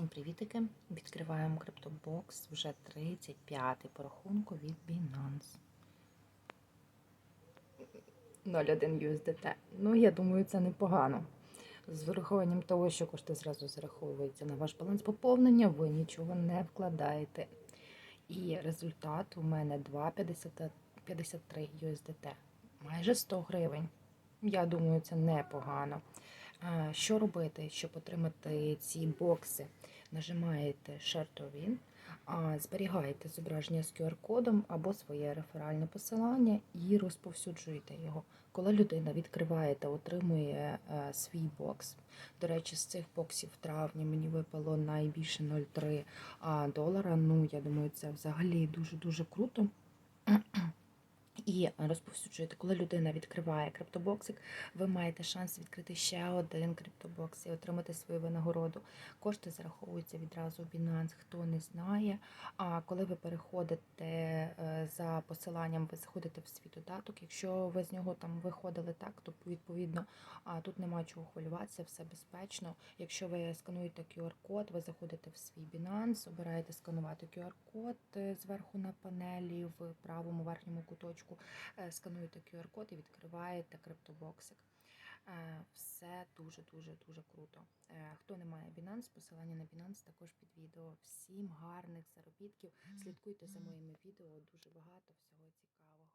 Всім привітики! Відкриваємо криптобокс вже 35-й по рахунку від Binance. 0,1 USDT. Ну, я думаю, це непогано. З врахуванням того, що кошти зразу зараховуються на ваш баланс поповнення, ви нічого не вкладаєте. І результат у мене 2,53 USDT. Майже 100 гривень. Я думаю, це непогано. Що робити, щоб отримати ці бокси? Нажимаєте Share to Win, зберігаєте зображення з QR-кодом або своє реферальне посилання і розповсюджуєте його. Коли людина відкриває та отримує е, свій бокс. До речі, з цих боксів в травні мені випало найбільше 0,3 а, долара. Ну, я думаю, це взагалі дуже-дуже круто. І розповсюджуєте, коли людина відкриває криптобоксик, ви маєте шанс відкрити ще один криптобокс і отримати свою винагороду. Кошти зараховуються відразу в Binance, хто не знає. А коли ви переходите е, за посиланням, ви заходите в свій додаток. Якщо ви з нього там виходили так, то відповідно тут нема чого хвилюватися, все безпечно. Якщо ви скануєте QR-код, ви заходите в свій Binance, обираєте сканувати QR-код е, зверху на панелі в правому верхньому куточку, скануєте QR-код і відкриваєте криптобоксик. Е, Все дуже дуже дуже круто. Е, Хто не має Binance, посилання на Binance також під відео. Всім гарних заробітків. Слідкуйте за моїми відео, дуже багато всього цікавого.